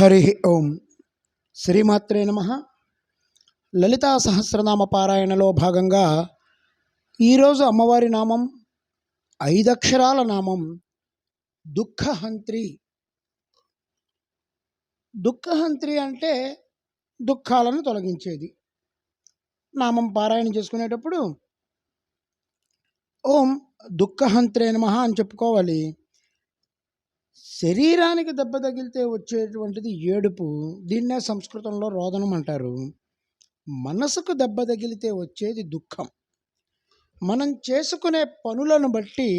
హరి ఓం. శ్రీమాత్రే నమ. లలితా సహస్రనామ పారాయణలో భాగంగా ఈరోజు అమ్మవారి నామం ఐదక్షరాల నామం దుఃఖహంత్రి. దుఃఖహంత్రి అంటే దుఃఖాలను తొలగించేది. నామం పారాయణ చేసుకునేటప్పుడు ఓం దుఃఖహంత్రే నమ అని చెప్పుకోవాలి. శరీరానికి దెబ్బ తగిలితే వచ్చేటువంటిది ఏడుపు దీన్నే సంస్కృతంలో రోదనం అంటారు. మనసుకు దెబ్బ తగిలితే వచ్చేది దుఃఖం. మనం చేసుకునే పనులను బట్టి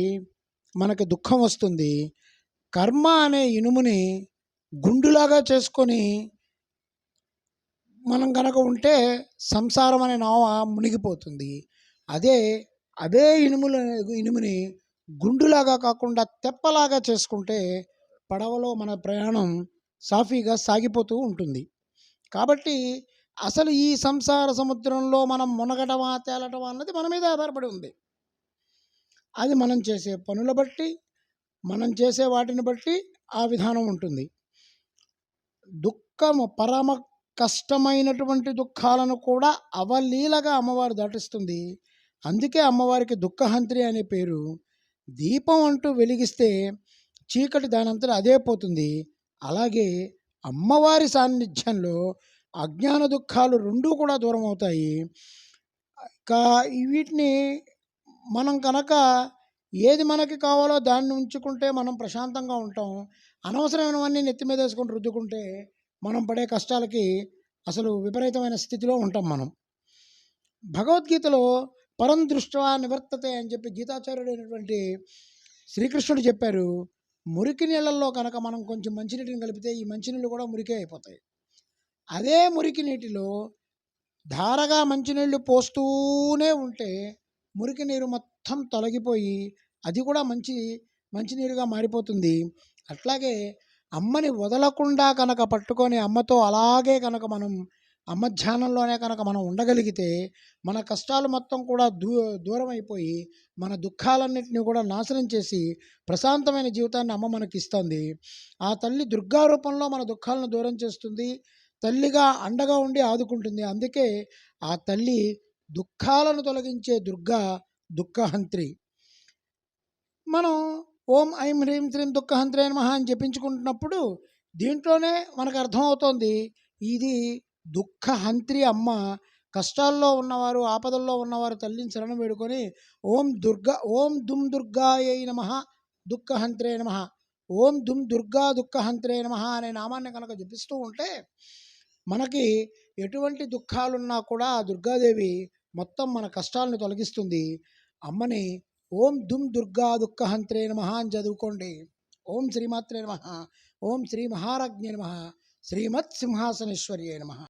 మనకు దుఃఖం వస్తుంది. కర్మ అనే ఇనుముని గుండులాగా చేసుకొని మనం కనుక ఉంటే సంసారం అనే నావ మునిగిపోతుంది. అదే అదే ఇనుముల ఇనుముని గుండులాగా కాకుండా తెప్పలాగా చేసుకుంటే పడవలో మన ప్రయాణం సాఫీగా సాగిపోతూ ఉంటుంది. కాబట్టి అసలు ఈ సంసార సముద్రంలో మనం మునగటమా తేలటమా అన్నది మన మీద ఆధారపడి ఉంది. అది మనం చేసే పనుల బట్టి మనం చేసే వాటిని బట్టి ఆ విధానం ఉంటుంది. దుఃఖము పరమ కష్టమైనటువంటి దుఃఖాలను కూడా అవలీలగా అమ్మవారు దాటిస్తుంది. అందుకే అమ్మవారికి దుఃఖహంత్రి అనే పేరు దీపం అంటూ వెలిగిస్తే చీకటి దానంతటా అదే పోతుంది. అలాగే అమ్మవారి సాన్నిధ్యంలో అజ్ఞాన దుఃఖాలు రెండూ కూడా దూరం అవుతాయి. ఇంకా వీటిని మనం కనుక ఏది మనకి కావాలో దాన్ని ఉంచుకుంటే మనం ప్రశాంతంగా ఉంటాం. అనవసరమైనవన్నీ నెత్తి మీద వేసుకొని రుద్దుకుంటే మనం పడే కష్టాలకి అసలు విపరీతమైన స్థితిలో ఉంటాం మనం. భగవద్గీతలో పరం దృష్ట్యా నివర్తతే అని చెప్పి గీతాచార్యుడైనటువంటి శ్రీకృష్ణుడు చెప్పారు. మురికి నీళ్ళల్లో కనుక మనం కొంచెం మంచినీటిని కలిపితే ఈ మంచినీళ్ళు కూడా మురికే అయిపోతాయి. అదే మురికి నీటిలో ధారగా మంచినీళ్ళు పోస్తూనే ఉంటే మురికి నీరు మొత్తం తొలగిపోయి అది కూడా మంచి మంచినీరుగా మారిపోతుంది. అట్లాగే అమ్మని వదలకుండా కనుక పట్టుకొని అమ్మతో అలాగే కనుక మనం అమ్మ ధ్యానంలోనే కనుక మనం ఉండగలిగితే మన కష్టాలు మొత్తం కూడా దూ దూరం అయిపోయి మన దుఃఖాలన్నింటినీ కూడా నాశనం చేసి ప్రశాంతమైన జీవితాన్ని అమ్మ మనకి ఇస్తుంది ఆ తల్లి దుర్గా రూపంలో మన దుఃఖాలను దూరం చేస్తుంది తల్లిగా అండగా ఉండి ఆదుకుంటుంది. అందుకే ఆ తల్లి దుఃఖాలను తొలగించే దుర్గా దుఃఖహంత్రి. మనం ఓం ఐం హ్రీం శ్రీం దుఃఖహంత్రే నమః అని జపించుకుంటున్నప్పుడు దీంట్లోనే మనకు అర్థమవుతోంది ఇది దుఃఖహంత్రి అమ్మ కష్టాల్లో ఉన్నవారు ఆపదల్లో ఉన్నవారు తల్లిని శరణం వేడుకొని ఓం దుర్గా ఓం దుమ్ దుర్గాయ నమ దుఃఖహంత్రే నమ. ఓం దుమ్ దుర్గా దుఃఖహంత్రే నమ అనే నామాన్ని కనుక జపిస్తూ ఉంటే మనకి ఎటువంటి దుఃఖాలున్నా కూడా ఆ దుర్గాదేవి మొత్తం మన కష్టాలను తొలగిస్తుంది. అమ్మని ఓం దుమ్ దుర్గా దుఃఖహంత్రే నమ అని చదువుకోండి. ఓం శ్రీమాత్రే నమ ఓం శ్రీ మహారాజ్ఞే నమ శ్రీమత్ సింహాసనేశ్వర్యే నమ.